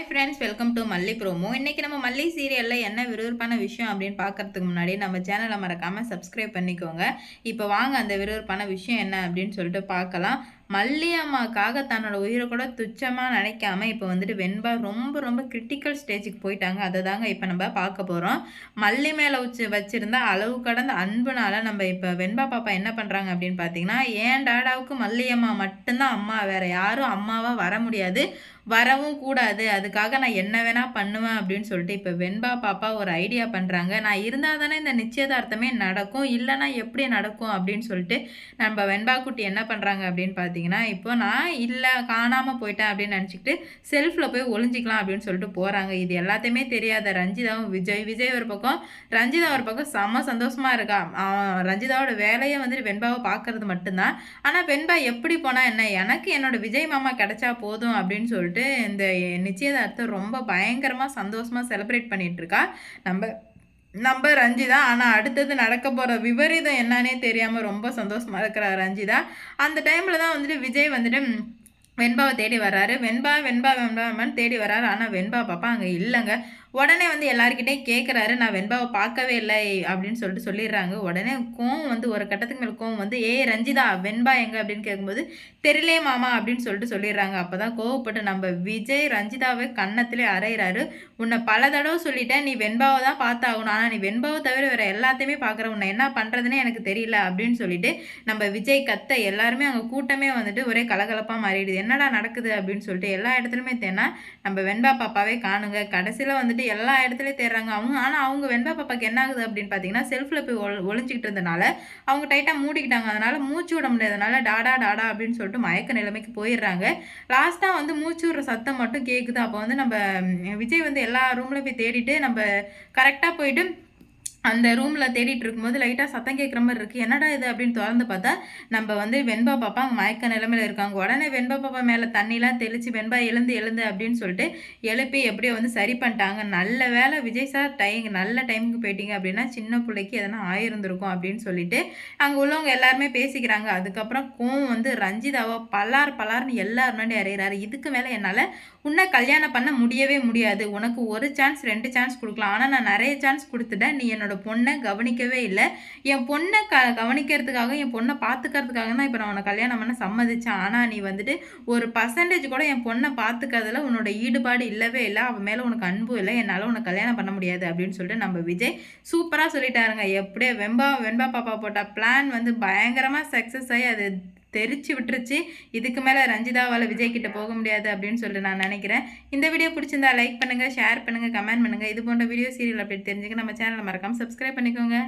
Hi friends welcome to Malli promo இன்றைக்கி நம்ம மல்லி சீரியலில் என்ன விறுவிறுப்பான விஷயம் அப்படின்னு பார்க்குறதுக்கு முன்னாடி நம்ம சேனலை மறக்காமல் சப்ஸ்கிரைப் பண்ணிக்கோங்க. இப்போ வாங்க அந்த விறுவிறுப்பான விஷயம் என்ன அப்படின்னு சொல்லிட்டு பார்க்கலாம். மல்லி அம்மாக்காக தன்னோட உயிரை கூட துச்சமாக நினைக்காம இப்போ வந்துட்டு வெண்பா ரொம்ப ரொம்ப கிரிட்டிக்கல் ஸ்டேஜுக்கு போயிட்டாங்க. அதை தாங்க இப்போ நம்ம பார்க்க போகிறோம் மல்லி மேலே வச்சு வச்சுருந்த அளவு கடந்த அன்புனால நம்ம இப்போ வெண்பா பாப்பா என்ன பண்ணுறாங்க அப்படின்னு பார்த்தீங்கன்னா ஏன் டாடாவுக்கு மல்லி அம்மா மட்டும்தான் அம்மா வேறு யாரும் அம்மாவாக வர முடியாது. வரவும் கூடாது. அதுக்காக நான் என்ன வேணால் பண்ணுவேன் அப்படின்னு சொல்லிட்டு இப்போ வெண்பா பாப்பா ஒரு ஐடியா பண்ணுறாங்க நான் இருந்தால் தானே இந்த நிச்சயதார்த்தமே நடக்கும். இல்லைனா எப்படி நடக்கும் அப்படின்னு சொல்லிட்டு நம்ம வெண்பா குட்டி என்ன பண்ணுறாங்க அப்படின்னு பார்த்தீங்கன்னா இப்போ நான் இல்லை காணாமல் போயிட்டேன் அப்படின்னு நினச்சிக்கிட்டு செல்ஃபில் போய் ஒளிஞ்சிக்கலாம் அப்படின்னு சொல்லிட்டு போகிறாங்க இது எல்லாத்தையுமே தெரியாத ரஞ்சிதாவும் விஜய். விஜய் ஒரு பக்கம் ரஞ்சிதா ஒரு பக்கம் செம்ம சந்தோஷமாக இருக்கா. ரஞ்சிதாவோட வேலையை வந்துட்டு வெண்பாவை பார்க்கறது மட்டும்தான். ஆனால் வெண்பா எப்படி போனால் என்ன? எனக்கு என்னோட விஜய் மாமா கிடைச்சா போதும் அப்படின்னு சொல்லிட்டு வந்துட்டு இந்த நிச்சயதார்த்தம் ரொம்ப பயங்கரமாக சந்தோஷமாக செலிப்ரேட் பண்ணிகிட்டு இருக்கா நம்ம நம்ம ரஞ்சிதா. ஆனால் அடுத்தது நடக்க போகிற விபரீதம் என்னன்னே தெரியாமல் ரொம்ப சந்தோஷமாக இருக்கிற ரஞ்சிதா. அந்த டைமில் தான் வந்துட்டு விஜய் வந்துட்டு வெண்பாவை தேடி வர்றாரு. வெண்பா வெண்பா வெண்பான்னு தேடி வர்றாரு. ஆனால் வெண்பா பாப்பா அங்கே இல்லைங்க. உடனே வந்து எல்லாருக்கிட்டே கேட்குறாரு நான் வெண்பாவை பார்க்கவே இல்லை அப்படின்னு சொல்லிட்டு சொல்லிடுறாங்க. உடனே கோவம் வந்து ஒரு கட்டத்துக்கு மேலே கோவம் வந்து ஏ ரஞ்சிதா வெண்பா எங்க? அப்படின்னு கேட்கும்போது தெரியலே மாமா அப்படின்னு சொல்லிட்டு சொல்லிடுறாங்க. அப்போ தான் கோவப்பட்டு நம்ம விஜய் ரஞ்சிதாவை கன்னத்திலே அரைகிறாரு உன்னை பல தடவை சொல்லிட்டேன். நீ வெண்பாவை தான் பார்த்தாகணும். ஆனால் நீ வெண்பாவை தவிர வேறு எல்லாத்தையுமே பார்க்குற. உன்னை என்ன பண்ணுறதுனே எனக்கு தெரியல அப்படின்னு சொல்லிட்டு நம்ம விஜய் கத்த எல்லாருமே அங்கே கூட்டமே வந்துட்டு ஒரே கலகலப்பாக மாறிடுது. என்னடா நடக்குது அப்படின்னு சொல்லிட்டு எல்லா இடத்துலையுமே தேனா நம்ம வெண்பா பாப்பாவே காணுங்க. கடைசியில் வந்துட்டு எல்லா இடத்துலையும் தேடுறாங்க அவங்க. ஆனால் அவங்க வெண்பா பாப்பாக்கு என்ன ஆகுது அப்படின்னு பார்த்தீங்கன்னா செல்ஃபில் போய் ஒ ஒளிஞ்சிக்கிட்டு இருந்தனால அவங்க டைட்டாக மூடிக்கிட்டாங்க. அதனால் மூச்சு விட முடியாதனால டாடா டாடா அப்படின்னு சொல்லிட்டு மயக்க நிலைமைக்கு போயிடுறாங்க. லாஸ்ட்டாக வந்து மூச்சு விடுற சத்தம் மட்டும் கேட்குது அப்போ வந்து நம்ம விஜய் வந்து எல்லா ரூம்லையும் போய் தேடிட்டு நம்ம கரெக்டாக போயிட்டு அந்த ரூமில் தேடிட்டு இருக்கும்போது லைட்டாக சத்தம் கேட்குற மாதிரி இருக்குது என்னடா இது அப்படின்னு திறந்து பார்த்தா நம்ம வந்து வெண்பா பாப்பா மயக்க நிலமையில் இருக்காங்க. உடனே வெண்பா பாப்பா மேலே தண்ணிலாம் தெளித்து வெண்பா எழுந்து எழுந்து அப்படின்னு சொல்லிட்டு எழுப்பி எப்படியோ வந்து சரி பண்ணிட்டாங்க. நல்ல வேலை விஜய் சார் டைம் நல்ல டைமுக்கு போயிட்டீங்க அப்படின்னா சின்ன பிள்ளைக்கு எதனா ஆயிருந்திருக்கும் அப்படின்னு சொல்லிட்டு அங்கே உள்ளவங்க எல்லாருமே பேசிக்கிறாங்க. அதுக்கப்புறம் கோவம் வந்து ரஞ்சிதாவோ பல்லார் பலார்னு எல்லார் முன்னாடி இதுக்கு மேலே என்னால் உன்னை கல்யாணம் பண்ண முடியவே முடியாது. உனக்கு ஒரு சான்ஸ் ரெண்டு சான்ஸ் கொடுக்கலாம். ஆனால் நான் நிறைய சான்ஸ் கொடுத்துட்டேன். நீ என்னோட என்னோட பொண்ணை கவனிக்கவே இல்லை. என் பொண்ணை க கவனிக்கிறதுக்காக என் பொண்ணை பார்த்துக்கிறதுக்காக தான் இப்போ நான் உன்னை கல்யாணம் பண்ண சம்மதிச்சேன். ஆனால் நீ வந்துட்டு ஒரு பர்சன்டேஜ் கூட என் பொண்ணை பார்த்துக்கிறதுல உன்னோட ஈடுபாடு இல்லவே இல்லை. அவன் மேலே உனக்கு அன்பு இல்லை. என்னால் உனக்கு கல்யாணம் பண்ண முடியாது அப்படின்னு சொல்லிட்டு நம்ம விஜய் சூப்பராக சொல்லிட்டாருங்க. எப்படியோ வெம்பா வெண்பா பாப்பா போட்ட பிளான் வந்து பயங்கரமாக சக்ஸஸ் ஆகி அது தெரிச்சு விட்டுருச்சு. இதுக்கு மேலே ரஞ்சிதாவால் விஜய் கிட்ட போக முடியாது அப்படின்னு சொல்லி நான் நினைக்கிறேன். இந்த வீடியோ பிடிச்சிருந்தா லைக் பண்ணுங்கள் ஷேர் பண்ணுங்கள் கமெண்ட் பண்ணுங்கள் இது போன்ற வீடியோ சீரியல் அப்படி தெரிஞ்சுக்க நம்ம சேனலை மறக்காமல் சப்ஸ்கிரைப் பண்ணிக்கோங்க.